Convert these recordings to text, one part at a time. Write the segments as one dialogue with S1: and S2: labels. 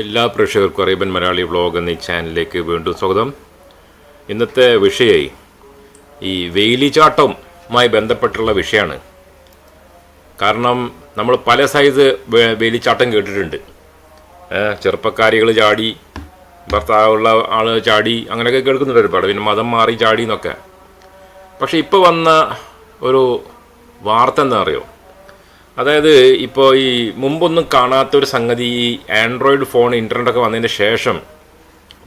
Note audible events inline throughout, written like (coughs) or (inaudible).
S1: എല്ലാ പ്രേക്ഷകർക്കും Arabian Malayali vlog എന്ന ചാനലിലേക്ക് വീണ്ടും സ്വാഗതം. ഇന്നത്തെ വിഷയമായി ഈ വേലിച്ചാട്ടവുമായി ബന്ധപ്പെട്ടുള്ള വിഷയമാണ് കാരണം നമ്മൾ പല സൈസ് വേലിച്ചാട്ടം കേട്ടിട്ടുണ്ട്. ചെറുപ്പക്കാരികൾ ചാടി ഭർത്താവുള്ള ആൾ ചാടി അങ്ങനെയൊക്കെ കേൾക്കുന്നുണ്ട് ഒരുപാട്. പിന്നെ മതം മാറി ചാടി എന്നൊക്കെ. പക്ഷെ ഇപ്പോൾ വന്ന ഒരു വാർത്ത എന്താ അറിയോ അതായത് ഇപ്പോൾ ഈ മുമ്പൊന്നും കാണാത്ത ഒരു സംഗതി ഈ ആൻഡ്രോയിഡ് ഫോൺ ഇന്റർനെറ്റ് ഒക്കെ വന്നതിന് ശേഷം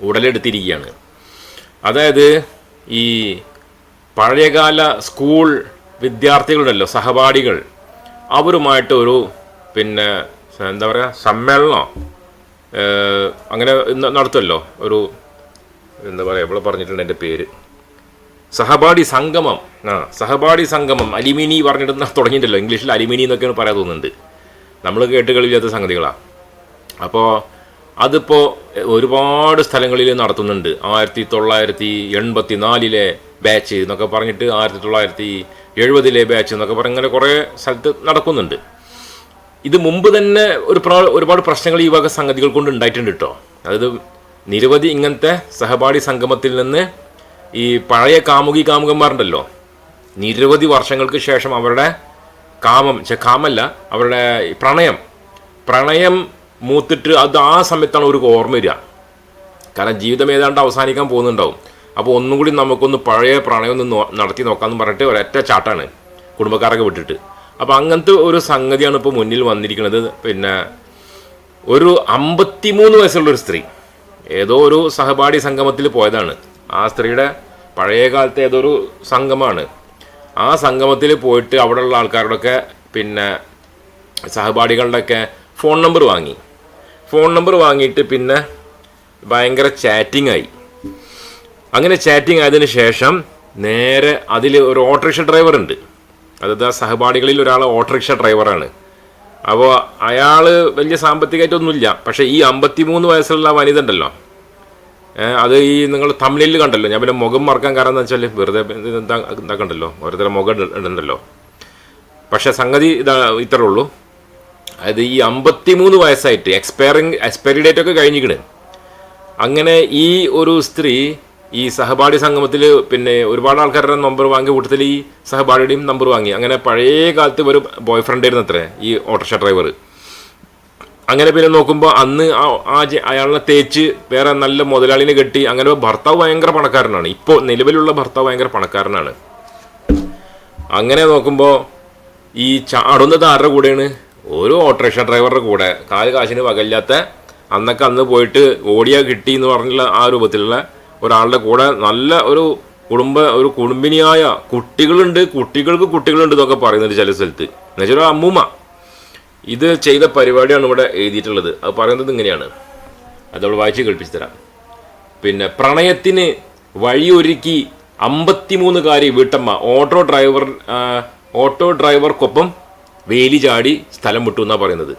S1: ഉടലെടുത്തിരിക്കുകയാണ്. അതായത് ഈ പഴയകാല സ്കൂൾ വിദ്യാർത്ഥികളുണ്ടല്ലോ സഹപാഠികൾ അവരുമായിട്ട് ഒരു പിന്നെ എന്താ പറയുക സമ്മേളനമോ അങ്ങനെ നടത്തുമല്ലോ ഒരു എന്താ പറയുക ഇവിടെ പറഞ്ഞിട്ടുണ്ട് എന്റെ പേര്. സഹപാഠി സംഗമം. ആ സഹപാഠി സംഗമം. അലിമിനി പറഞ്ഞിടുന്ന തുടങ്ങിയിട്ടല്ലോ. ഇംഗ്ലീഷിൽ അലിമിനി എന്നൊക്കെയാണ് പറയാൻ തോന്നുന്നുണ്ട് നമ്മൾ കേട്ട് കളില്ലാത്ത സംഗതികളാണ് അപ്പോൾ അതിപ്പോൾ ഒരുപാട് സ്ഥലങ്ങളിൽ നടത്തുന്നുണ്ട്. ആയിരത്തി തൊള്ളായിരത്തി എൺപത്തി നാലിലെ ബാച്ച് എന്നൊക്കെ പറഞ്ഞിട്ട് ആയിരത്തി തൊള്ളായിരത്തി എഴുപതിലെ ബാച്ച് എന്നൊക്കെ പറഞ്ഞ് ഇങ്ങനെ കുറേ സ്ഥലത്ത് നടക്കുന്നുണ്ട്. ഇത് മുമ്പ് തന്നെ ഒരു ഒരുപാട് പ്രശ്നങ്ങൾ ഈ വക സംഗതികൾ കൊണ്ട് ഉണ്ടായിട്ടുണ്ട് കേട്ടോ. അതായത് നിരവധി ഇങ്ങനത്തെ സഹപാഠി സംഗമത്തിൽ നിന്ന് ഈ പഴയ കാമുകി കാമുകന്മാരുണ്ടല്ലോ. നിരവധി വർഷങ്ങൾക്ക് ശേഷം അവരുടെ കാമം കാമല്ല അവരുടെ പ്രണയം. പ്രണയം മൂത്തിട്ട് അത് ആ സമയത്താണ് ഒരു ഓർമ്മ വരിക. കാരണം ജീവിതം ഏതാണ്ട് അവസാനിക്കാൻ പോകുന്നുണ്ടാവും. അപ്പോൾ ഒന്നും കൂടി നമുക്കൊന്ന് പഴയ പ്രണയം ഒന്ന് നടത്തി നോക്കാമെന്ന് പറഞ്ഞിട്ട് ഒരൊറ്റ ചാട്ടാണ് കുടുംബക്കാരൊക്കെ വിട്ടിട്ട്. അപ്പോൾ അങ്ങനത്തെ ഒരു സംഗതിയാണ് ഇപ്പോൾ മുന്നിൽ വന്നിരിക്കുന്നത്. പിന്നെ ഒരു അമ്പത്തിമൂന്ന് വയസ്സുള്ള ഒരു സ്ത്രീ. ഏതോ ഒരു സഹപാഠി സംഗമത്തിൽ പോയതാണ്. ആ സ്ത്രീയുടെ പഴയ കാലത്തെ ഏതൊരു സംഗമമാണ് ആ സംഗമത്തിൽ പോയിട്ട് അവിടെയുള്ള ആൾക്കാരുടെയൊക്കെ പിന്നെ സഹപാഠികളുടെയൊക്കെ ഫോൺ നമ്പർ വാങ്ങി. ഫോൺ നമ്പർ വാങ്ങിയിട്ട് പിന്നെ ഭയങ്കര ചാറ്റിംഗ് ആയി. അങ്ങനെ ചാറ്റിംഗ് ആയതിനു ശേഷം നേരെ അതിൽ ഒരു ഓട്ടോറിക്ഷ ഡ്രൈവർ ഉണ്ട്. അതായത് ആ സഹപാഠികളിൽ ഒരാൾ ഓട്ടോറിക്ഷ ഡ്രൈവറാണ്. അപ്പോൾ അയാൾ വലിയ സാമ്പത്തികമായിട്ടൊന്നുമില്ല. പക്ഷേ ഈ അമ്പത്തിമൂന്ന് വയസ്സുള്ള വനിത ഉണ്ടല്ലോ. അത് ഈ നിങ്ങൾ തമിഴിൽ കണ്ടല്ലോ. ഞാൻ പിന്നെ മുഖം മറക്കാൻ കാരണം എന്താ വെച്ചാൽ വെറുതെ ഇത് എന്താ എന്താ കണ്ടല്ലോ. ഓരോരുത്തരുടെ മുഖം ഉണ്ടല്ലോ പക്ഷെ സംഗതി ഇതാ ഇത്രേ ഉള്ളൂ. അതായത് ഈ അമ്പത്തിമൂന്ന് വയസ്സായിട്ട് എക്സ്പയറിങ് എക്സ്പയറി ഡേറ്റ് ഒക്കെ കഴിഞ്ഞിക്കണ് അങ്ങനെ ഈ ഒരു സ്ത്രീ ഈ സഹപാഠി സംഗമത്തിൽ പിന്നെ ഒരുപാട് ആൾക്കാരുടെ നമ്പർ വാങ്ങി കൂട്ടത്തിൽ ഈ സഹപാഠിയുടെയും നമ്പർ വാങ്ങി. അങ്ങനെ പഴയ കാലത്ത് ഒരു ബോയ് ഫ്രണ്ട് ആയിരുന്നു അത്രേ ഈ ഓട്ടോറിക്ഷ ഡ്രൈവർ അങ്ങനെ പിന്നെ നോക്കുമ്പോൾ അന്ന് ആ- അയാളിനെ തേച്ച് വേറെ നല്ല മുതലാളിനെ കെട്ടി അങ്ങനെ ഭർത്താവ് ഭയങ്കര പണക്കാരനാണ്. ഇപ്പോൾ നിലവിലുള്ള ഭർത്താവ് ഭയങ്കര പണക്കാരനാണ്. അങ്ങനെ നോക്കുമ്പോൾ ഈ ചാടുന്ന ആരുടെ കൂടെയാണ്? ഒരു ഓട്ടോറിക്ഷ ഡ്രൈവറുടെ കൂടെ. കാൽ കാശിന് വകയില്ലാത്ത അന്നൊക്കെ അന്ന് പോയിട്ട് ഓടിയാ കിട്ടി എന്ന് പറഞ്ഞുള്ള ആ രൂപത്തിലുള്ള ഒരാളുടെ കൂടെ നല്ല ഒരു കുടുംബ ഒരു കുടുംബിനിയായ കുട്ടികളുണ്ട് കുട്ടികൾക്ക് കുട്ടികളുണ്ട് എന്നൊക്കെ പറയുന്നുണ്ട് ചില സ്ഥലത്ത്. എന്നുവെച്ചാൽ അമ്മൂമ്മ. ഇത് ചെയ്ത പരിപാടിയാണ് ഇവിടെ എഴുതിയിട്ടുള്ളത്. അത് പറയുന്നത് ഇങ്ങനെയാണ്. അത് അതവൾ വായിച്ച് കേൾപ്പിച്ചു തരാം. പിന്നെ പ്രണയത്തിന് വഴിയൊരുക്കി അമ്പത്തിമൂന്നുകാരി വീട്ടമ്മ. ഓട്ടോ ഡ്രൈവർ ഓട്ടോ ഡ്രൈവർക്കൊപ്പം വേലി ചാടി സ്ഥലം വിട്ടു എന്നാണ് പറയുന്നത്.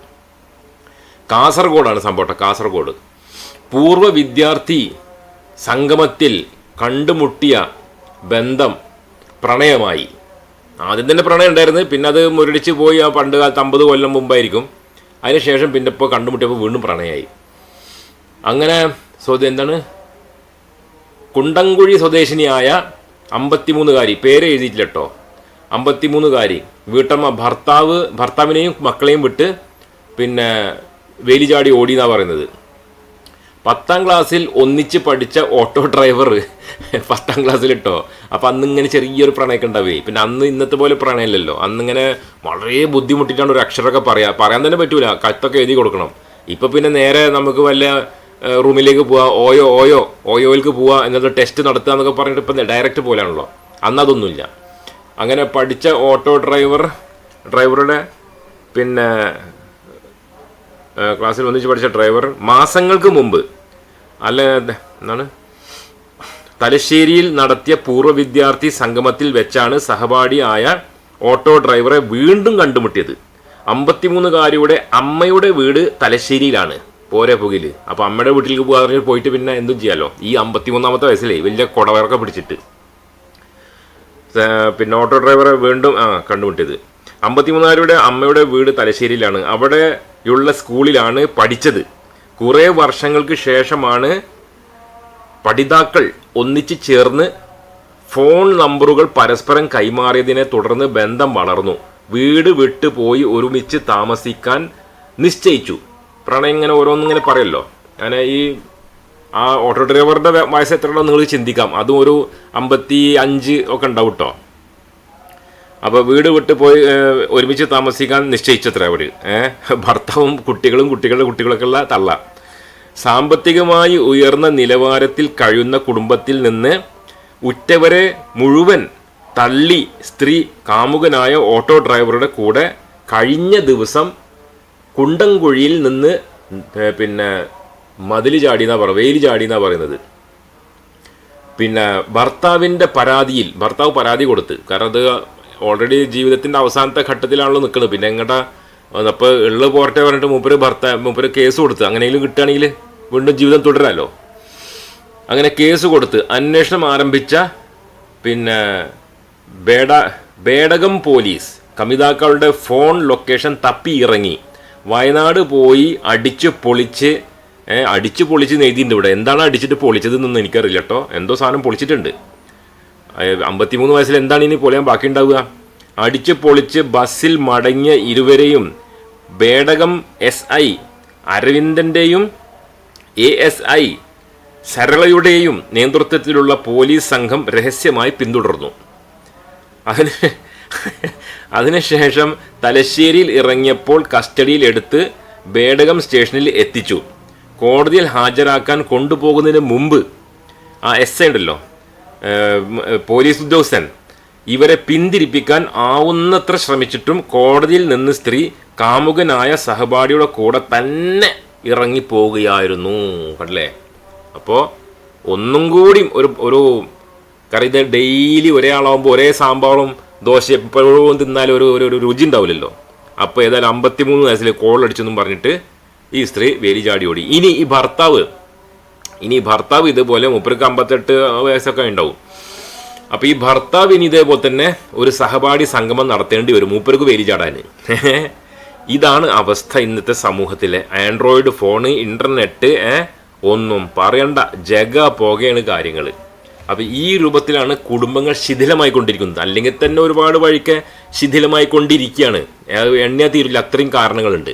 S1: കാസർഗോഡാണ് സംഭവം കാസർഗോഡ്. പൂർവ വിദ്യാർത്ഥി സംഗമത്തിൽ കണ്ടുമുട്ടിയ ബന്ധം പ്രണയമായി. ആദ്യം തന്നെ പ്രണയം ഉണ്ടായിരുന്നു പിന്നെ അത് മുരടിച്ച് പോയി ആ പണ്ട് കാലത്ത് അമ്പത് കൊല്ലം മുമ്പായിരിക്കും. അതിനുശേഷം പിന്നെ ഇപ്പോൾ കണ്ടുമുട്ടിയപ്പോൾ വീണ്ടും പ്രണയമായി അങ്ങനെ സ്വദേ എന്താണ്? കുണ്ടംകുഴി സ്വദേശിനിയായ അമ്പത്തിമൂന്നുകാരി പേര് എഴുതിയിട്ടില്ല കേട്ടോ. അമ്പത്തിമൂന്നുകാരി വീട്ടമ്മ ഭർത്താവ് ഭർത്താവിനെയും മക്കളെയും വിട്ട് പിന്നെ വേലിചാടി ഓടി എന്നാണ് പറയുന്നത്. പത്താം ക്ലാസ്സിൽ ഒന്നിച്ച് പഠിച്ച ഓട്ടോ ഡ്രൈവർ. പത്താം ക്ലാസ്സിലിട്ടോ. അപ്പം അന്ന് ഇങ്ങനെ ചെറിയൊരു പ്രണയമൊക്കെ ഉണ്ടാവേ. പിന്നെ അന്ന് ഇന്നത്തെ പോലെ പ്രണയമില്ലല്ലോ. അന്നിങ്ങനെ വളരെ ബുദ്ധിമുട്ടിട്ടാണ് ഒരു അക്ഷരമൊക്കെ പറയാ. പറയാൻ തന്നെ പറ്റൂല. കത്തൊക്കെ എഴുതി കൊടുക്കണം. ഇപ്പം പിന്നെ നേരെ നമുക്ക് വല്ല റൂമിലേക്ക് പോവാ. ഓയോ ഓയോ ഓയോയിലേക്ക് പോവാ എന്നിട്ട് ടെസ്റ്റ് നടത്തുക എന്നൊക്കെ പറഞ്ഞിട്ട് ഇപ്പം ഡയറക്റ്റ് പോലെയാണല്ലോ അന്ന് അതൊന്നുമില്ല. അങ്ങനെ പഠിച്ച ഓട്ടോ ഡ്രൈവർ ഡ്രൈവറുടെ പിന്നെ ക്ലാസ്സിൽ ഒന്നിച്ച് പഠിച്ച ഡ്രൈവർ മാസങ്ങൾക്ക് മുമ്പ് അല്ല എന്താണ്? തലശ്ശേരിയിൽ നടത്തിയ പൂർവ വിദ്യാർത്ഥി സംഗമത്തിൽ വെച്ചാണ് സഹപാഠിയായ ഓട്ടോ ഡ്രൈവറെ വീണ്ടും കണ്ടുമുട്ടിയത്. അമ്പത്തിമൂന്നുകാരിയുടെ അമ്മയുടെ വീട് തലശ്ശേരിയിലാണ് പോരെ പുകയിൽ അപ്പൊ അമ്മയുടെ വീട്ടിലേക്ക് പോകാൻ പറഞ്ഞ് പോയിട്ട് പിന്നെ എന്തും ചെയ്യാലോ? ഈ അമ്പത്തിമൂന്നാമത്തെ വയസ്സിലേ വലിയ കുടവറൊക്കെ പിടിച്ചിട്ട്. പിന്നെ ഓട്ടോ ഡ്രൈവറെ വീണ്ടും ആ കണ്ടുമുട്ടിയത്. അമ്പത്തിമൂന്നുകാരുടെ അമ്മയുടെ വീട് തലശ്ശേരിയിലാണ്. അവിടെയുള്ള സ്കൂളിലാണ് പഠിച്ചത്. കുറേ വർഷങ്ങൾക്ക് ശേഷമാണ് പഠിതാക്കൾ ഒന്നിച്ചു ചേർന്ന് ഫോൺ നമ്പറുകൾ പരസ്പരം കൈമാറിയതിനെ തുടർന്ന് ബന്ധം വളർന്നു. വീട് വിട്ടു പോയി ഒരുമിച്ച് താമസിക്കാൻ നിശ്ചയിച്ചു. പ്രണയം ഇങ്ങനെ ഓരോന്നിങ്ങനെ പറയല്ലോ. അങ്ങനെ ഈ ആ ഓട്ടോ ഡ്രൈവറുടെ വയസ്സ് എത്രയാണോ നിങ്ങൾ ചിന്തിക്കാം. അതും ഒരു അമ്പത്തി അഞ്ച് ഒക്കെ ഉണ്ടാവും കേട്ടോ അപ്പോൾ വീട് വിട്ട് പോയി ഒരുമിച്ച് താമസിക്കാൻ നിശ്ചയിച്ചത്ര അവർ ഭർത്താവും കുട്ടികളും കുട്ടികളുടെ കുട്ടികളൊക്കെ ഉള്ള തള്ള. സാമ്പത്തികമായി ഉയർന്ന നിലവാരത്തിൽ കഴിയുന്ന കുടുംബത്തിൽ നിന്ന് ഉറ്റവരെ മുഴുവൻ തള്ളി സ്ത്രീ കാമുകനായ ഓട്ടോ ഡ്രൈവറുടെ കൂടെ കഴിഞ്ഞ ദിവസം കുണ്ടംകുഴിയിൽ നിന്ന് പിന്നെ മതിൽ ചാടി എന്നാ പറയുക വെയിൽ ചാടി എന്നാ പറയുന്നത്. പിന്നെ ഭർത്താവിന്റെ പരാതിയിൽ ഭർത്താവ് പരാതി കൊടുത്ത്. കാരണം അത് ഓൾറെഡി ജീവിതത്തിന്റെ അവസാനത്തെ ഘട്ടത്തിലാണല്ലോ നിൽക്കുന്നത് പിന്നെ എങ്ങോട്ടാ? അപ്പോൾ ഉള്ള പോരട്ടെ പറഞ്ഞിട്ട് മൂപ്പര് ഭർത്താവ് മൂപ്പര് കേസ് കൊടുത്ത്. അങ്ങനെയെങ്കിലും കിട്ടുകയാണെങ്കിൽ വീണ്ടും ജീവിതം തുടരാമല്ലോ അങ്ങനെ കേസ് കൊടുത്ത് അന്വേഷണം ആരംഭിച്ച പിന്നെ ബേഡ ബേഡകം പോലീസ് കമിതാക്കളുടെ ഫോൺ ലൊക്കേഷൻ തപ്പി ഇറങ്ങി. വയനാട് പോയി അടിച്ച് പൊളിച്ച് അടിച്ച് പൊളിച്ച് നെയ്തിട്ടുണ്ട് ഇവിടെ. എന്താണ് അടിച്ചിട്ട് പൊളിച്ചതെന്നൊന്നും എനിക്കറിയില്ല കേട്ടോ. എന്തോ സാധനം പൊളിച്ചിട്ടുണ്ട്. അമ്പത്തിമൂന്ന് വയസ്സിൽ എന്താണ് ഇനി പൊളിയാൻ ബാക്കി ഉണ്ടാവുക അടിച്ച് പൊളിച്ച് ബസ്സിൽ മടങ്ങിയ ഇരുവരെയും ബേടകം എസ് ഐ അരവിന്ദന്റെയും എ എസ് ഐ സരളയുടെയും നേതൃത്വത്തിലുള്ള പോലീസ് സംഘം രഹസ്യമായി പിന്തുടർന്നു. അതിന് അതിനുശേഷം തലശ്ശേരിയിൽ ഇറങ്ങിയപ്പോൾ കസ്റ്റഡിയിൽ എടുത്ത് ബേടകം സ്റ്റേഷനിൽ എത്തിച്ചു. കോടതിയിൽ ഹാജരാക്കാൻ കൊണ്ടുപോകുന്നതിന് മുമ്പ് ആ എസ് ഐ ഉണ്ടല്ലോ പോലീസ് ഉദ്യോഗസ്ഥൻ. ഇവരെ പിന്തിരിപ്പിക്കാൻ ആവുന്നത്ര ശ്രമിച്ചിട്ടും കോടതിയിൽ നിന്ന് സ്ത്രീ കാമുകനായ സഹപാഠിയുടെ കൂടെ തന്നെ ഇറങ്ങിപ്പോവുകയായിരുന്നു കണ്ടില്ലേ? അപ്പോൾ ഒന്നും കൂടി ഒരു ഒരു കാരണം ഡെയിലി ഒരേ ഒരേ സാമ്പാറും ദോശ എപ്പോഴും തിന്നാലും ഒരു ഒരു ഒരു രുചി ഉണ്ടാവില്ലല്ലോ. അപ്പോൾ ഏതായാലും അമ്പത്തിമൂന്ന് വയസ്സിൽ കോളടിച്ചെന്നും പറഞ്ഞിട്ട് ഈ സ്ത്രീ വേലി ചാടി ഓടി ഇനി ഈ ഭർത്താവ് ഇനി ഭർത്താവ് ഇതുപോലെ മുപ്പർക്ക് അമ്പത്തെട്ട് വയസ്സൊക്കെ ഉണ്ടാവും. അപ്പോൾ ഈ ഭർത്താവ് ഇനി ഇതേപോലെ തന്നെ ഒരു സഹപാഠി സംഗമം നടത്തേണ്ടി വരും. മൂപ്പർക്ക് വേലി ചാടാൻ. (laughs) ഇതാണ് അവസ്ഥ ഇന്നത്തെ സമൂഹത്തിലെ. ആൻഡ്രോയിഡ് ഫോണ് ഇന്റർനെറ്റ് ഒന്നും പറയണ്ട. ജഗ പോകയാണ് കാര്യങ്ങൾ. അപ്പോൾ ഈ രൂപത്തിലാണ് കുടുംബങ്ങൾ ശിഥിലമായി കൊണ്ടിരിക്കുന്നത് അല്ലെങ്കിൽ തന്നെ ഒരുപാട് വഴിക്ക് ശിഥിലമായി കൊണ്ടിരിക്കുകയാണ് എണ്ണ തീരില്ല. അത്രയും കാരണങ്ങളുണ്ട്.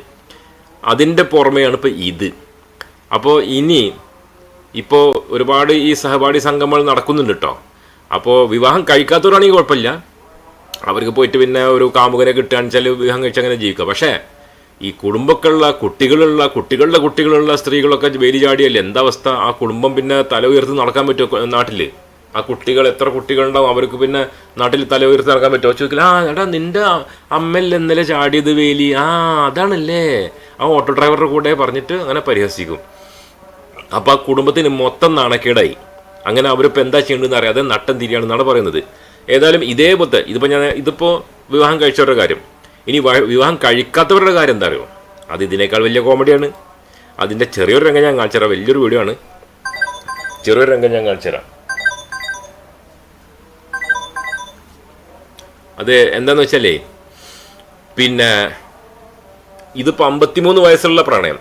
S1: അതിന്റെ പുറമെയാണ് ഇപ്പോൾ ഇത്. അപ്പോൾ ഇനി ഇപ്പോൾ ഒരുപാട് ഈ സഹപാഠി സംഗമങ്ങൾ നടക്കുന്നുണ്ട് കേട്ടോ അപ്പോൾ വിവാഹം കഴിക്കാത്തവരാണെങ്കിൽ കുഴപ്പമില്ല. അവർക്ക് പോയിട്ട് പിന്നെ ഒരു കാമുകനെ കിട്ടുകയാണെന്ന് വെച്ചാൽ വിവാഹം കഴിച്ച് അങ്ങനെ ജീവിക്കുക. പക്ഷേ ഈ കുടുംബക്കുള്ള കുട്ടികളുള്ള കുട്ടികളുടെ കുട്ടികളുള്ള സ്ത്രീകളൊക്കെ വേലി ചാടിയല്ലേ? എന്താ അവസ്ഥ? ആ കുടുംബം പിന്നെ തല ഉയർത്തി നടക്കാൻ പറ്റുമോ നാട്ടിൽ ആ കുട്ടികൾ എത്ര കുട്ടികളുണ്ടാവും? അവർക്ക് പിന്നെ നാട്ടിൽ തല ഉയർത്തി നടക്കാൻ പറ്റുമോ? ചോദിക്കില്ല ആ എടാ നിന്റെ അമ്മല്ലേ ഇന്നലെ ചാടിയത് വേലി? ആ അതാണല്ലേ? ആ ഓട്ടോ ഡ്രൈവറുടെ കൂടെ പറഞ്ഞിട്ട് അങ്ങനെ പരിഹസിക്കും. അപ്പോൾ ആ കുടുംബത്തിന് മൊത്തം നാണക്കേടായി. അങ്ങനെ അവരിപ്പോൾ എന്താ ചെയ്യേണ്ടതെന്ന് അറിയാതെ നട്ടം തിരിയാണെന്നാണ് പറയുന്നത്. ഏതായാലും ഇതേപോലത്തെ ഇതിപ്പോൾ ഞാൻ ഇതിപ്പോൾ വിവാഹം കഴിച്ചവരുടെ കാര്യം. ഇനി വിവാഹം കഴിക്കാത്തവരുടെ കാര്യം എന്താ അറിയോ? അത് ഇതിനേക്കാൾ വലിയ കോമഡിയാണ്. അതിന്റെ ചെറിയൊരു രംഗം ഞാൻ കാണിച്ചു തരാം. വലിയൊരു വീഡിയോ ആണ്. ചെറിയൊരു രംഗം ഞാൻ കാണിച്ചു തരാം. അത് എന്താന്ന് വെച്ചാലേ പിന്നെ ഇതിപ്പോൾ അമ്പത്തിമൂന്ന് വയസ്സുള്ള പ്രണയം.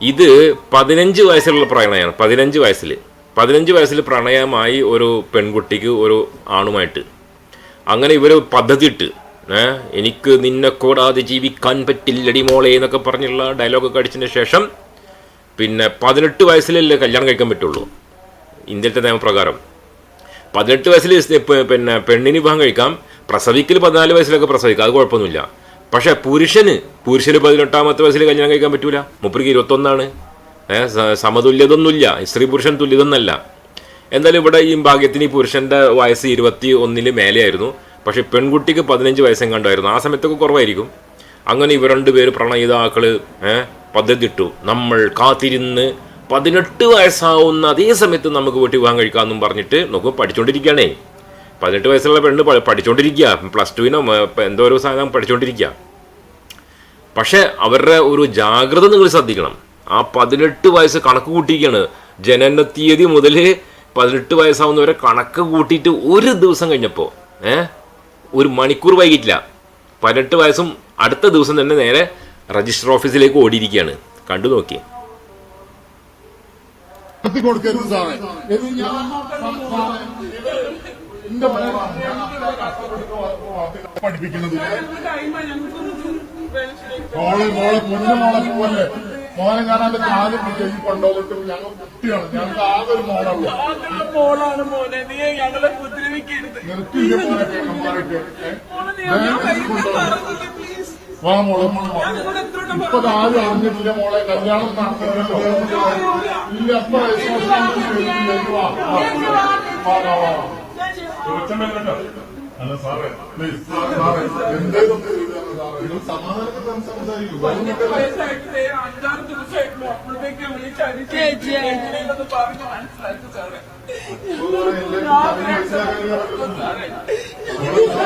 S1: ഇത് പതിനഞ്ച് വയസ്സിലുള്ള പ്രണയമാണ് പതിനഞ്ച് വയസ്സിൽ പതിനഞ്ച് വയസ്സിൽ പ്രണയമായി ഒരു പെൺകുട്ടിക്ക് ഒരു ആണുമായിട്ട്. അങ്ങനെ ഇവർ പദ്ധതി ഇട്ട് എനിക്ക് നിന്നെ കൂടാതെ ജീവിക്കാൻ പറ്റില്ലടി മോളെ എന്നൊക്കെ പറഞ്ഞുള്ള ഡയലോഗൊക്കെ അടിച്ചതിന് ശേഷം പിന്നെ പതിനെട്ട് വയസ്സിലല്ലേ കല്യാണം കഴിക്കാൻ പറ്റുള്ളൂ ഇന്ത്യത്തെ നിയമപ്രകാരം പതിനെട്ട് വയസ്സിൽ പിന്നെ പെണ്ണിന് വിവാഹം കഴിക്കാം പ്രസവിക്കൽ പതിനാല് വയസ്സിലൊക്കെ പ്രസവിക്കാം അത് കുഴപ്പമൊന്നുമില്ല. പക്ഷെ പുരുഷന് പുരുഷന് പതിനെട്ടാമത്തെ വയസ്സിൽ കല്യാണം കഴിക്കാൻ പറ്റൂല. മുപ്പർക്ക് ഇരുപത്തൊന്നാണ്. സമതുല്യതൊന്നുമില്ല. സ്ത്രീ പുരുഷൻ തുല്യതൊന്നല്ല. എന്തായാലും ഇവിടെ ഈ ഭാഗ്യത്തിന് ഈ പുരുഷന്റെ വയസ്സ് ഇരുപത്തി ഒന്നിന് മേലെയായിരുന്നു. പക്ഷെ പെൺകുട്ടിക്ക് പതിനഞ്ച് വയസ്സും കണ്ടായിരുന്നു. ആ സമയത്തൊക്കെ കുറവായിരിക്കും. അങ്ങനെ ഇവർ രണ്ടുപേര് പ്രണയിതാക്കൾ ഏഹ് പദ്ധതി ഇട്ടു നമ്മൾ കാത്തിരുന്ന് പതിനെട്ട് വയസ്സാവുന്ന അതേ സമയത്ത് നമുക്ക് വീട്ടിൽ വിവാഹം കഴിക്കാമെന്നും പറഞ്ഞിട്ട് നോക്കും പഠിച്ചുകൊണ്ടിരിക്കുകയാണേ പതിനെട്ട് വയസ്സുള്ള പെണ്ണ് പഠിച്ചുകൊണ്ടിരിക്കുക പ്ലസ് ടുവിനോ എന്തോ ഒരു സാധനം പഠിച്ചുകൊണ്ടിരിക്കുക പക്ഷെ അവരുടെ ഒരു ജാഗ്രത നിങ്ങൾ ശ്രദ്ധിക്കണം. ആ പതിനെട്ട് വയസ്സ് കണക്ക് കൂട്ടിയിരിക്കുകയാണ് ജനന തീയതി മുതൽ പതിനെട്ട് വയസ്സാവുന്നവരെ കണക്ക് കൂട്ടിയിട്ട് ഒരു ദിവസം കഴിഞ്ഞപ്പോൾ ഏ? ഒരു മണിക്കൂർ വൈകിട്ടില്ല. പതിനെട്ട് വയസ്സും അടുത്ത ദിവസം തന്നെ നേരെ രജിസ്റ്റർ ഓഫീസിലേക്ക് ഓടിയിരിക്കുകയാണ് കണ്ടു നോക്കി
S2: കൊടുക്കരുത് സാറേ. പഠിപ്പിക്കുന്നത്. മോളെ മോളെ കുഞ്ഞു മോളെ പോവല്ലേ മോനെ കാണാൻ ആദ്യം ഈ കൊണ്ടോന്നിട്ട് ഞങ്ങൾ കുട്ടിയാണ് ഞങ്ങൾക്ക് ആകെ ഒരു മോളുള്ളൂ
S3: മോളാണ് മോനെ. നീ ഞങ്ങളെ ഉപദ്രവിക്കരുത്
S2: നിർത്തിയില്ല മോനെ കേൾക്കുമ്പോഴൊക്കെ
S3: മോളെ നീ ഞാൻ കയ്യിൽ പറഞ്ഞില്ല പ്ലീസ്
S2: വാ മോളെ മോളെ ഇപ്പൊ ആരും അറിഞ്ഞിട്ടില്ല മോളെ. കല്യാണം നടത്തില്ലല്ലോ ഇല്ല അപ്പൊ വാ വാ വാ. വാ അല്ല സാറേ പ്ലീസ് സാറേ എന്തേലും നിങ്ങൾ സമാധാനത്തിൽ സംസാരിക്കും
S3: അഞ്ചാറ് ദിവസമായിട്ടുള്ളൂ അപ്പോഴത്തേക്ക് ചേച്ചിയെന്ന് പറഞ്ഞ് മനസ്സിലാക്കി സാറേ
S2: കല്യാണത്തിന്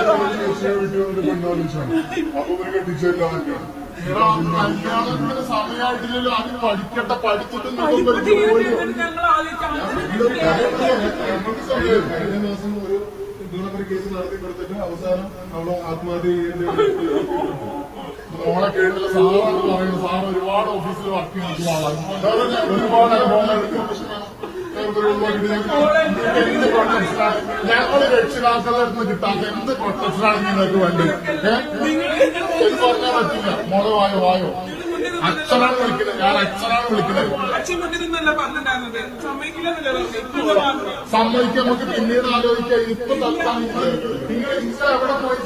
S2: സമയമായിട്ടില്ലല്ലോ അത് പഠിക്കട്ടെ പഠിച്ചിട്ട്
S3: ഇപ്പൊ
S2: നിങ്ങൾക്ക്
S3: ആലോചിക്കാൻ
S4: കഴിഞ്ഞ ദിവസം ഒരു ഇതുകൊണ്ടൊരു കേസ് നടത്തി കൊടുത്തിട്ട് അവസാനം അവൾ ആത്മഹത്യ
S2: സാറാണ് പറയുന്നത് സാർ ഒരുപാട് ഓഫീസിൽ വർക്ക് ആളാണ് ഒരുപാട് അനുഭവങ്ങൾ മോളെ വായോ നമുക്ക് പിന്നീട് ആലോചിക്കാം ഇപ്പൊ തൽക്കാലം നിങ്ങൾ പോയി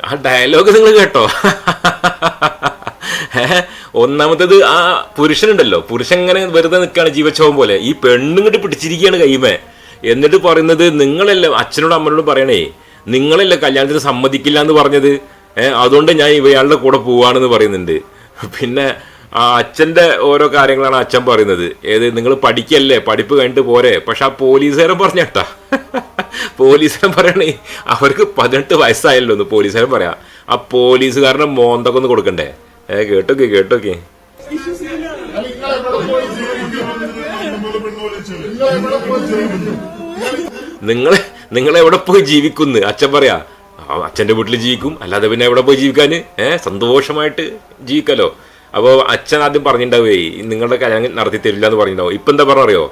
S1: ആ ഡയലോഗ് നിങ്ങൾ കേട്ടോ? ഒന്നാമത്തേത് ആ പുരുഷനുണ്ടല്ലോ. പുരുഷൻ ഇങ്ങനെ വെറുതെ നിൽക്കുകയാണ് ജീവച്ചോം പോലെ. ഈ പെണ്ണുങ്ങോട്ട് പിടിച്ചിരിക്കുകയാണ് കൈമേ. എന്നിട്ട് പറയുന്നത് നിങ്ങളല്ല അച്ഛനോടും അമ്മനോടും പറയണേ നിങ്ങളല്ല കല്യാണത്തിന് സമ്മതിക്കില്ല എന്ന് പറഞ്ഞത്? അതുകൊണ്ട് ഞാൻ ഇവയാളുടെ കൂടെ പോവാണെന്ന് പറയുന്നുണ്ട്. പിന്നെ ആ അച്ഛന്റെ ഓരോ കാര്യങ്ങളാണ് അച്ഛൻ പറയുന്നത്. ഏത് നിങ്ങൾ പഠിക്കല്ലേ പഠിപ്പ് കഴിഞ്ഞിട്ട് പോരെ. പക്ഷെ ആ പോലീസുകാരൻ പറഞ്ഞട്ടാ പോലീസുകാരൻ പറയണേ അവർക്ക് പതിനെട്ട് വയസ്സായല്ലോ ഒന്ന് പോലീസുകാരൻ പറയാം. ആ പോലീസുകാരനെ മോന്തൊക്കെ ഒന്ന് കൊടുക്കണ്ടേ? ഏ കേട്ടോക്കെ കേട്ടോക്കെ.
S2: നിങ്ങളെ നിങ്ങൾ എവിടെ പോയി
S1: ജീവിക്കുന്നു? അച്ഛൻ പറയാ അച്ഛന്റെ വീട്ടിൽ ജീവിക്കും അല്ലാതെ പിന്നെ എവിടെ പോയി ജീവിക്കാൻ ഏഹ് സന്തോഷമായിട്ട് ജീവിക്കാലോ. അപ്പോൾ അച്ഛൻ ആദ്യം പറഞ്ഞിട്ടുണ്ടാവേ നിങ്ങളുടെ കല്യാണം നടത്തി തരില്ല എന്ന് പറഞ്ഞിട്ടുണ്ടാവും ഇപ്പൊ എന്താ പറഞ്ഞറിയോ?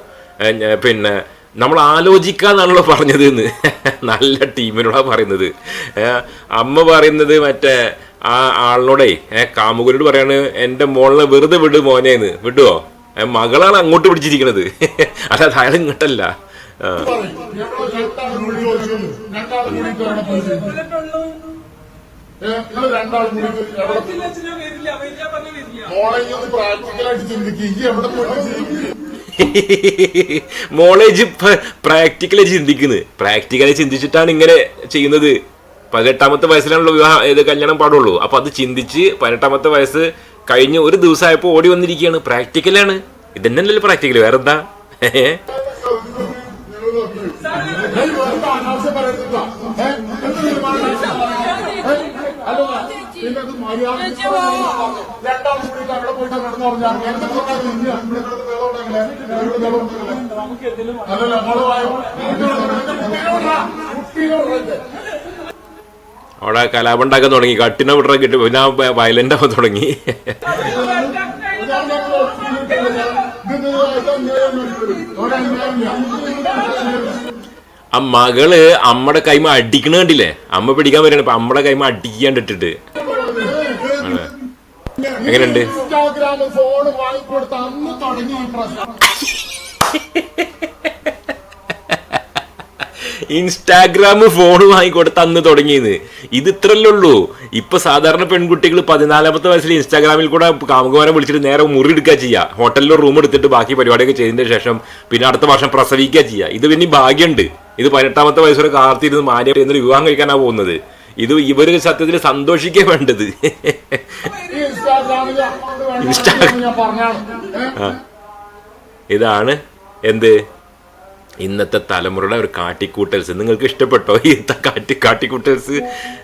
S1: പിന്നെ നമ്മൾ ആലോചിക്കാന്നാണല്ലോ പറഞ്ഞത് എന്ന്. (laughs) നല്ല ടീമിനോടാ പറയുന്നത്. അമ്മ പറയുന്നത് മറ്റേ ആ ആളിനോടേ ഏ കാമുകരോട് പറയാണ് എന്റെ മോളിനെ വെറുതെ വിട് മോനേന്ന്. വിടുവോ? മകളാണ് അങ്ങോട്ട് പിടിച്ചിരിക്കണത്. (laughs) അല്ല അയാൾ ഇങ്ങോട്ടല്ല. (laughs) മോളേജ് പ്രാക്ടിക്കലായി ചിന്തിക്കുന്നത് പ്രാക്ടിക്കലായി ചിന്തിച്ചിട്ടാണ് ഇങ്ങനെ ചെയ്യുന്നത്. പതിനെട്ടാമത്തെ വയസ്സിലാണല്ലോ വിവാഹം ഏത് കല്യാണം പാടുള്ളൂ. അപ്പൊ അത് ചിന്തിച്ച് പതിനെട്ടാമത്തെ വയസ്സ് കഴിഞ്ഞ് ഒരു ദിവസമായപ്പോ ഓടി വന്നിരിക്കുകയാണ്. പ്രാക്ടിക്കലാണ് ഇതന്നെയല്ലേ പ്രാക്ടിക്കൽ വേറെന്താ? എന്താ
S2: ഏയ് വെറുതെ അനാവശ്യം പറയരുത് കേട്ടോ. ഏഹ്? എന്ത് തീരുമാനം എടുക്കണം? ഏഹ്? അല്ല, പിന്നെ അത് മര്യാദ രണ്ടാളും കൂടി അവിടെ
S1: കലാപം ഉണ്ടാക്കാൻ തുടങ്ങി. കട്ടിനെ വിട്ട കിട്ടി. പിന്നെ വയലന്റ് ആവാൻ തുടങ്ങി. ആ മകൾ അമ്മയുടെ കൈമ അടിക്കണ കണ്ടില്ലേ? അമ്മ പിടിക്കാൻ വരണ അപ്പൊ അമ്മയുടെ കൈമ അടിക്കാണ്ടിട്ടിട്ട് എങ്ങനെയുണ്ട്?
S2: ഇൻസ്റ്റാഗ്രാമിൽ ഫോൺ വാങ്ങിക്കൊടുത്ത അന്ന് തുടങ്ങി പ്രശ്നം. (laughs)
S1: ഇൻസ്റ്റാഗ്രാം ഫോൺ വാങ്ങിക്കൊടുത്ത് അന്ന് തുടങ്ങിയത്. ഇത് ഇത്രല്ലേ ഉള്ളൂ. ഇപ്പൊ സാധാരണ പെൺകുട്ടികൾ പതിനാലാമത്തെ വയസ്സിൽ ഇൻസ്റ്റാഗ്രാമിൽ കൂടെ കാമുകമാരെ വിളിച്ചിട്ട് നേരെ മുറി എടുക്കുക ചെയ്യുക ഹോട്ടലിൽ റൂം എടുത്തിട്ട് ബാക്കി പരിപാടിയൊക്കെ ചെയ്തതിന് ശേഷം പിന്നെ അടുത്ത വർഷം പ്രസവിക്കുക ചെയ്യുക ഇത് പിന്നെ ഭാഗ്യമുണ്ട് ഇത് പതിനെട്ടാമത്തെ വയസ്സ് വരെ കാത്തിരുന്ന് മാര്യ എന്നൊരു വിവാഹം കഴിക്കാനാ പോകുന്നത്. ഇത് ഇവർ സത്യത്തിൽ സന്തോഷിക്കേ വേണ്ടത്. ഇൻസ്റ്റാഗ്രാം. ഇതാണ് എന്ത്? ഇന്നത്തെ തലമുറയുടെ ഒരു കാട്ടിക്കൂട്ടൽസ്. നിങ്ങൾക്ക് ഇഷ്ടപ്പെട്ടോ ഈ കാട്ടി കാട്ടിക്കൂട്ടൽസ്?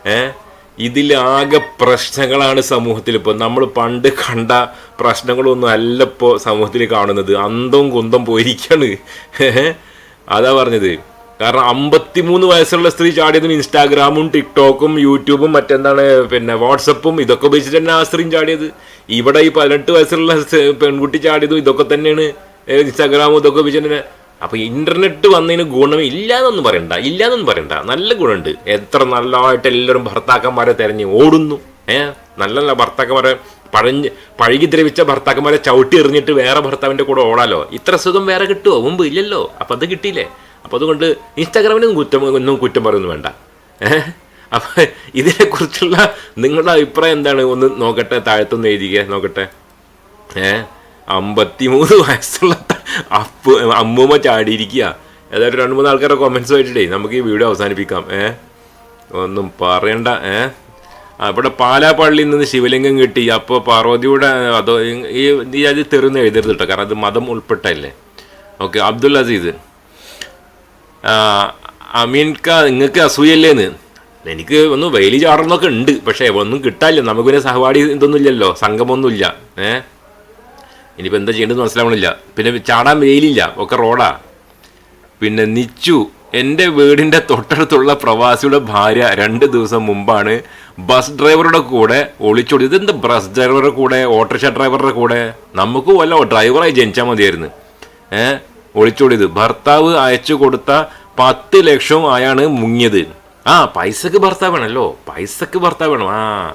S1: ഏ? ഇതിലാകെ പ്രശ്നങ്ങളാണ് സമൂഹത്തിൽ ഇപ്പോൾ നമ്മൾ പണ്ട് കണ്ട പ്രശ്നങ്ങളൊന്നും അല്ല ഇപ്പോൾ സമൂഹത്തിൽ കാണുന്നത്. അന്തം കുന്തം പോയിരിക്കാണ്? അതാ പറഞ്ഞത്. കാരണം അമ്പത്തിമൂന്ന് വയസ്സുള്ള സ്ത്രീ ചാടിയതും ഇൻസ്റ്റാഗ്രാമും ടിക്ടോക്കും യൂട്യൂബും മറ്റെന്താണ് പിന്നെ വാട്സപ്പും ഇതൊക്കെ ഉപയോഗിച്ചിട്ട് തന്നെ ആ സ്ത്രീയും ചാടിയത്. ഇവിടെ ഈ പതിനെട്ട് വയസ്സുള്ള പെൺകുട്ടി ചാടിയതും ഇതൊക്കെ തന്നെയാണ്. ഇൻസ്റ്റാഗ്രാമും ഇതൊക്കെ വെച്ചിട്ട് അപ്പൊ ഇന്റർനെറ്റ് വന്നതിന് ഗുണം ഇല്ലാന്നൊന്നും പറയണ്ട ഇല്ലാന്നൊന്നും പറയണ്ട. നല്ല ഗുണമുണ്ട്. എത്ര നല്ലതായിട്ട് എല്ലാവരും ഭർത്താക്കന്മാരെ തിരഞ്ഞ് ഓടുന്നു. ഏ? നല്ല നല്ല ഭർത്താക്കന്മാരെ പഴഞ്ഞ് പഴകി ദ്രവിച്ച ഭർത്താക്കന്മാരെ ചവിട്ടി എറിഞ്ഞിട്ട് വേറെ ഭർത്താവിന്റെ കൂടെ ഓടാലോ? ഇത്ര സുഖം വേറെ കിട്ടുമോ മുമ്പ് ഇല്ലല്ലോ. അപ്പോൾ അത് കിട്ടിയില്ലേ? അപ്പോൾ അതുകൊണ്ട് ഇൻസ്റ്റാഗ്രാമിനൊന്നും കുറ്റം ഒന്നും കുറ്റം പറയൊന്നും വേണ്ട. ഏഹ് അപ്പം ഇതിനെക്കുറിച്ചുള്ള നിങ്ങളുടെ അഭിപ്രായം എന്താണ്? ഒന്ന് നോക്കട്ടെ താഴത്തൊന്ന് എഴുതിക്കുക നോക്കട്ടെ. ഏ? അമ്പത്തിമൂന്ന് (laughs) വയസ്സുള്ള അപ്പ അമ്മൂമ്മ ചാടിയിരിക്കുക ഏതായാലും രണ്ട് മൂന്ന് ആൾക്കാരുടെ കൊമൻസ് ആയിട്ടേ നമുക്ക് ഈ വീഡിയോ അവസാനിപ്പിക്കാം. ഏ? ഒന്നും പറയണ്ട ഏ? ഇവിടെ പാലാപ്പള്ളിയിൽ നിന്ന് ശിവലിംഗം കിട്ടി. അപ്പോൾ പാർവതിയുടെ അതോ ഈ ഈ അത് തെറുന്ന് എഴുതരുത് കേട്ടോ കാരണം അത് മതം ഉൾപ്പെട്ടല്ലേ ഓക്കെ അബ്ദുൽ അസീദ്. അമീൻക നിങ്ങൾക്ക് അസൂയല്ലേന്ന്? എനിക്ക് ഒന്ന് വെയിലി ചാടണമെന്നൊക്കെ ഉണ്ട് പക്ഷേ ഒന്നും കിട്ടാനില്ല. നമുക്ക് പിന്നെ സഹപാഠി ഇതൊന്നും ഇല്ലല്ലോ സംഘമൊന്നുമില്ല ഏ? ഇനിയിപ്പോൾ എന്താ ചെയ്യേണ്ടത് മനസ്സിലാവണില്ല. പിന്നെ ചാടാൻ വെയിലില്ല ഒക്കെ റോഡാ. പിന്നെ നിച്ചു എന്റെ വീടിന്റെ തൊട്ടടുത്തുള്ള പ്രവാസിയുടെ ഭാര്യ രണ്ട് ദിവസം മുമ്പാണ് ബസ് ഡ്രൈവറുടെ കൂടെ ഒളിച്ചോടി ഇതെന്ത് ബസ് ഡ്രൈവറുടെ കൂടെ ഓട്ടോറിക്ഷ ഡ്രൈവറുടെ കൂടെ? നമുക്ക് വല്ല ഡ്രൈവറായി ജനിച്ചാൽ മതിയായിരുന്നു. ഏ? ഒളിച്ചോടിയത്. ഭർത്താവ് അയച്ചു കൊടുത്ത പത്ത് ലക്ഷവും ആയാണ് മുങ്ങിയത്. ആ പൈസക്ക് ഭർത്താവ് വേണമല്ലോ പൈസക്ക് ഭർത്താവ് വേണം. ആ.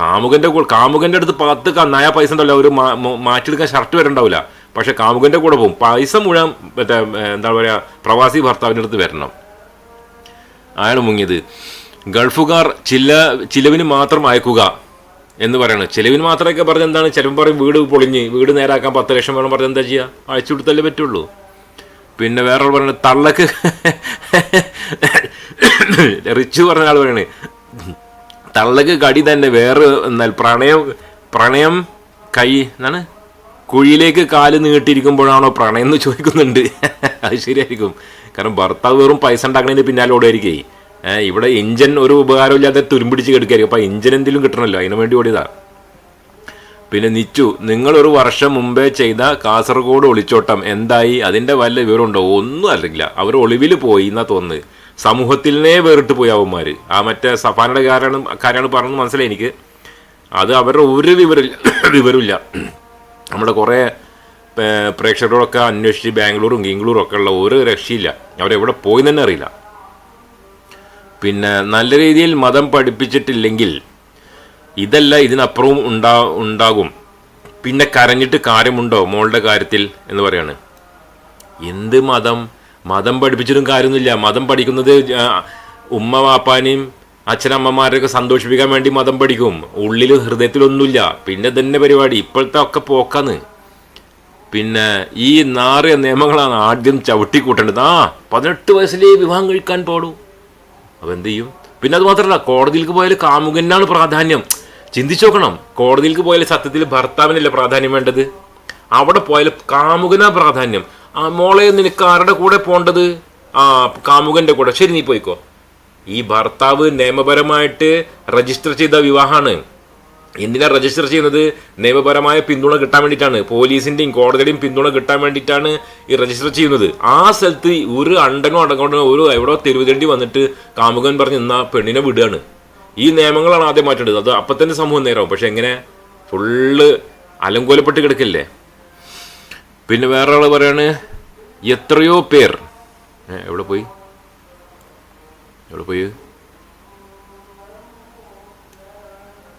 S1: കാമുകന്റെ കൂടെ കാമുകന്റെ അടുത്ത് പത്ത് നയ പൈസ ഉണ്ടല്ലോ. ഒരു മാറ്റിയെടുക്കാൻ ഷർട്ട് വരെ ഉണ്ടാവില്ല പക്ഷെ കാമുകന്റെ കൂടെ പോകും. പൈസ മുഴുവൻ മറ്റേ എന്താ പറയുക പ്രവാസി ഭർത്താവിന്റെ അടുത്ത് വരണം. അയാൾ മുങ്ങിയത് ഗൾഫുകാർ ചില ചിലവിന് മാത്രം അയക്കുക എന്ന് പറയുന്നത് ചിലവിന് മാത്രമൊക്കെ പറഞ്ഞ എന്താണ്? ചിലവ് പറയും വീട് പൊളിഞ്ഞ് വീട് നേരാക്കാൻ പത്ത് ലക്ഷം വേണം പറഞ്ഞ് എന്താ ചെയ്യുക അയച്ചു കൊടുത്തല്ലേ പറ്റുള്ളൂ. പിന്നെ വേറൊരു പറയുന്നത് തള്ളക്ക് (laughs) റിച്ച് പറഞ്ഞ ആൾ പറയണേ തള്ളക്ക് കടി തന്നെ വേറെ എന്നാൽ പ്രണയം പ്രണയം കൈ എന്നാണ് കുഴിയിലേക്ക് കാൽ നീട്ടിയിരിക്കുമ്പോഴാണോ പ്രണയം എന്ന് ചോദിക്കുന്നുണ്ട്. (laughs) അത് ശരിയായിരിക്കും. കാരണം ഭർത്താവ് വെറും പൈസ ഉണ്ടാക്കണതിന് പിന്നാലെ ഓടുമായിരിക്കേ ഏഹ് ഇവിടെ എഞ്ചിൻ ഒരു ഉപകാരമില്ലാതെ തുരുമ്പിടിച്ച് കിടക്കായിരിക്കും. അപ്പൊ എഞ്ചിൻ എന്തെങ്കിലും കിട്ടണമല്ലോ? അതിനു വേണ്ടി ഓടിയതാ. പിന്നെ നിച്ചു നിങ്ങൾ ഒരു വർഷം മുമ്പേ ചെയ്ത കാസർഗോഡ് ഒളിച്ചോട്ടം എന്തായി? അതിന്റെ വല്ല വിവരമുണ്ടോ? ഒന്നും അറിയില്ല. അവർ ഒളിവിൽ പോയി എന്നാ തോന്നുന്നത്. സമൂഹത്തിലേ വേറിട്ട് പോയി അവന്മാർ ആ മറ്റേ സഫാനയുടെ കാരണം കാര്യമാണ് പറഞ്ഞത് മനസ്സിലായി എനിക്ക്. അത് അവരുടെ ഒരു വിവരമില്ല (coughs) വിവരമില്ല. നമ്മുടെ കുറേ പ്രേക്ഷകരോടൊക്കെ അന്വേഷിച്ച് ബാംഗ്ലൂരും കിങ്കളൂരും ഒക്കെ ഉള്ള ഒരു രക്ഷയില്ല. അവരെവിടെ പോയി തന്നെ അറിയില്ല. പിന്നെ നല്ല രീതിയിൽ മതം പഠിപ്പിച്ചിട്ടില്ലെങ്കിൽ ഇതല്ല ഇതിനപ്പുറവും ഉണ്ടാ ഉണ്ടാകും. പിന്നെ കരഞ്ഞിട്ട് കാര്യമുണ്ടോ മോളുടെ കാര്യത്തിൽ എന്ന് പറയാണ്. എന്ത് മതം? മതം പഠിപ്പിച്ചിട്ടും കാര്യമൊന്നുമില്ല. മതം പഠിക്കുന്നത് ഉമ്മ വാപ്പാനെയും അച്ഛനമ്മമാരെയൊക്കെ സന്തോഷിപ്പിക്കാൻ വേണ്ടി മതം പഠിക്കും. ഉള്ളിൽ ഹൃദയത്തിലൊന്നുമില്ല. പിന്നെ തന്നെ പരിപാടി. ഇപ്പോഴത്തെ ഒക്കെ പോക്കാന്ന് പിന്നെ ഈ നാറിയ നിയമങ്ങളാണ് ആദ്യം ചവിട്ടിക്കൂട്ടേണ്ടത്. ആ പതിനെട്ട് വയസ്സിലേ വിവാഹം കഴിക്കാൻ പാടൂ. അപ്പോൾ എന്ത് ചെയ്യും? പിന്നെ അത് മാത്രമല്ല കോടതിയിലേക്ക് പോയാൽ കാമുകനാണ് പ്രാധാന്യം. ചിന്തിച്ചു നോക്കണം. കോടതിയിലേക്ക് പോയാൽ സത്യത്തിൽ ഭർത്താവിനല്ല പ്രാധാന്യം വേണ്ടത്? അവിടെ പോയാൽ കാമുകനാ പ്രാധാന്യം. ആ മോളെ നിനക്ക് ആരുടെ കൂടെ പോണ്ടത്? ആ കാമുകന്റെ കൂടെ. ശരി നീ പോയിക്കോ. ഈ ഭർത്താവ് നിയമപരമായിട്ട് രജിസ്റ്റർ ചെയ്ത വിവാഹമാണ്. എന്തിനാ രജിസ്റ്റർ ചെയ്യുന്നത്? നിയമപരമായ പിന്തുണ കിട്ടാൻ വേണ്ടിയിട്ടാണ്. പോലീസിന്റെയും കോടതിയുടെയും പിന്തുണ കിട്ടാൻ വേണ്ടിയിട്ടാണ് ഈ രജിസ്റ്റർ ചെയ്യുന്നത്. ആ സ്ഥലത്ത് ഒരു അണ്ടനോ അടങ്ങോട്ടോ ഒരു എവിടോ തെരുവുതേണ്ടി വന്നിട്ട് കാമുകൻ പറഞ്ഞ് നിന്നാ പെണ്ണിനെ വിടുകയാണ്. ഈ നിയമങ്ങളാണ് ആദ്യം മാറ്റേണ്ടത്. അത് അപ്പം തന്നെ സമൂഹം നേരം പക്ഷെ എങ്ങനെ? ഫുള്ള് അലങ്കോലപ്പെട്ട് കിടക്കില്ലേ? പിന്നെ വേറെ ആൾ പറയാണ് എത്രയോ പേർ. എവിടെ പോയി? എവിടെ പോയി?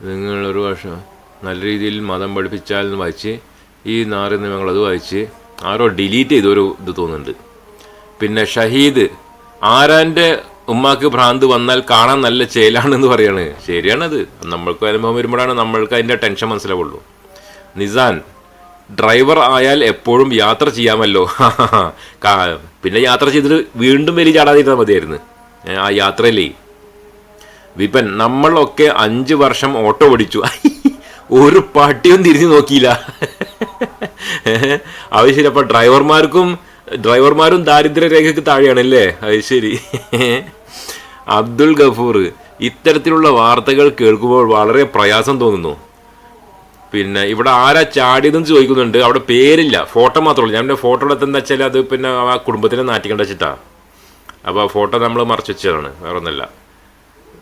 S1: നിങ്ങൾ ഒരു വർഷം നല്ല രീതിയിൽ മതം പഠിപ്പിച്ചാൽ എന്ന് വായിച്ച് ഈ നാറി നിങ്ങൾ അത് വായിച്ച് ആരോ ഡിലീറ്റ് ചെയ്തൊരു ഇത് തോന്നുന്നുണ്ട്. പിന്നെ ഷഹീദ് ആരാന്റെ ഉമ്മാക്ക് ഭ്രാന്ത് വന്നാൽ കാണാൻ നല്ല ചേലാണെന്ന് പറയാണ്. ശരിയാണത്. നമ്മൾക്ക് അനുഭവം വരുമ്പോഴാണ് നമ്മൾക്ക് അതിന്റെ ടെൻഷൻ മനസ്സിലാവുള്ളൂ. നിസാൻ ഡ്രൈവർ ആയാൽ എപ്പോഴും യാത്ര ചെയ്യാമല്ലോ. (laughs) പിന്നെ യാത്ര ചെയ്തിട്ട് വീണ്ടും വലിയ ചാടാതിരുന്നാൽ മതിയായിരുന്നു. ആ യാത്രയിലേ. വിപൻ നമ്മളൊക്കെ അഞ്ച് വർഷം ഓട്ടോ ഓടിച്ചു. (laughs) ഒരു പട്ടിയും തിരിഞ്ഞു നോക്കിയില്ല. (laughs) അത് ശരി അപ്പൊ ഡ്രൈവർമാർക്കും ഡ്രൈവർമാരും ദാരിദ്ര്യരേഖയ്ക്ക് താഴെയാണല്ലേ? അത് ശരി. അബ്ദുൽ ഗഫൂർ ഇത്തരത്തിലുള്ള വാർത്തകൾ കേൾക്കുമ്പോൾ വളരെ പ്രയാസം തോന്നുന്നു. പിന്നെ ഇവിടെ ആരാ ചാടിയതെന്ന് ചോദിക്കുന്നുണ്ട്. അവിടെ പേരില്ല. ഫോട്ടോ മാത്രമേ ഞാൻ എന്റെ ഫോട്ടോ എടുത്തെന്ന് വെച്ചാൽ അത് പിന്നെ ആ കുടുംബത്തിനെ നാറ്റിക്കണ്ട വെച്ചിട്ടാ അപ്പോൾ ആ ഫോട്ടോ നമ്മൾ മറച്ചു വെച്ചതാണ്. വേറെ ഒന്നല്ല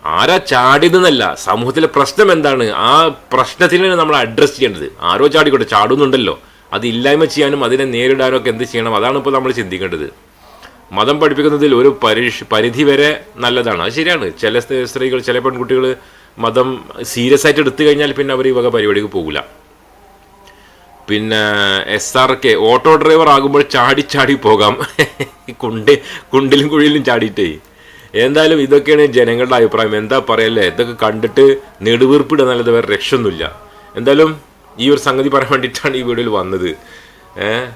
S1: ആരാ ചാടിയതെന്നല്ല. സമൂഹത്തിലെ പ്രശ്നം എന്താണ്? ആ പ്രശ്നത്തിനാണ് നമ്മൾ അഡ്രസ്സ് ചെയ്യേണ്ടത്. ആരോ ചാടിക്കോട്ടെ. ചാടുന്നുണ്ടല്ലോ. അത് ഇല്ലായ്മ ചെയ്യാനും അതിനെ നേരിടാനും ഒക്കെ എന്ത് ചെയ്യണം? അതാണ് ഇപ്പോൾ നമ്മൾ ചിന്തിക്കേണ്ടത്. മതം പഠിപ്പിക്കുന്നതിൽ ഒരു പരിഷ് പരിധി വരെ നല്ലതാണ്. അത് ശരിയാണ്. ചില സ്ത്രീ- സ്ത്രീകൾ ചില പെൺകുട്ടികൾ മതം സീരിയസ് ആയിട്ട് എടുത്തു കഴിഞ്ഞാൽ പിന്നെ അവർ ഈ വക പരിപാടിക്ക് പോകില്ല പിന്നെ S R K auto driver ആകുമ്പോൾ ചാടി ചാടി പോകാം. കുണ്ടി കുണ്ടിലും കുഴിയിലും ചാടിയിട്ടേ. എന്തായാലും ഇതൊക്കെയാണ് ജനങ്ങളുടെ അഭിപ്രായം. എന്താ പറയല്ലേ? ഇതൊക്കെ കണ്ടിട്ട് നെടുവീർപ്പിടുക നല്ലത് വേറെ രക്ഷയൊന്നുമില്ല. എന്തായാലും ഈ ഒരു സംഗതി പറയാൻ വേണ്ടിയിട്ടാണ് ഈ വീഡിയോയിൽ വന്നത്. ഏഹ്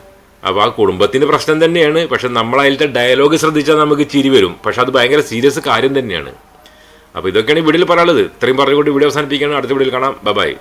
S1: അപ്പോൾ ആ കുടുംബത്തിന്റെ പ്രശ്നം തന്നെയാണ്. പക്ഷെ നമ്മളതിലത്തെ ഡയലോഗ് ശ്രദ്ധിച്ചാൽ നമുക്ക് ചിരി വരും. പക്ഷെ അത് ഭയങ്കര സീരിയസ് കാര്യം തന്നെയാണ്. അപ്പോൾ ഇതൊക്കെയാണ് ഈ വീഡിയോയിൽ പറയാനുള്ളത്. ഇത്രയും പറഞ്ഞുകൊണ്ട് വീഡിയോ അവസാനിപ്പിക്കുകയാണ്. അടുത്ത വീഡിയോയിൽ കാണാം. ബൈ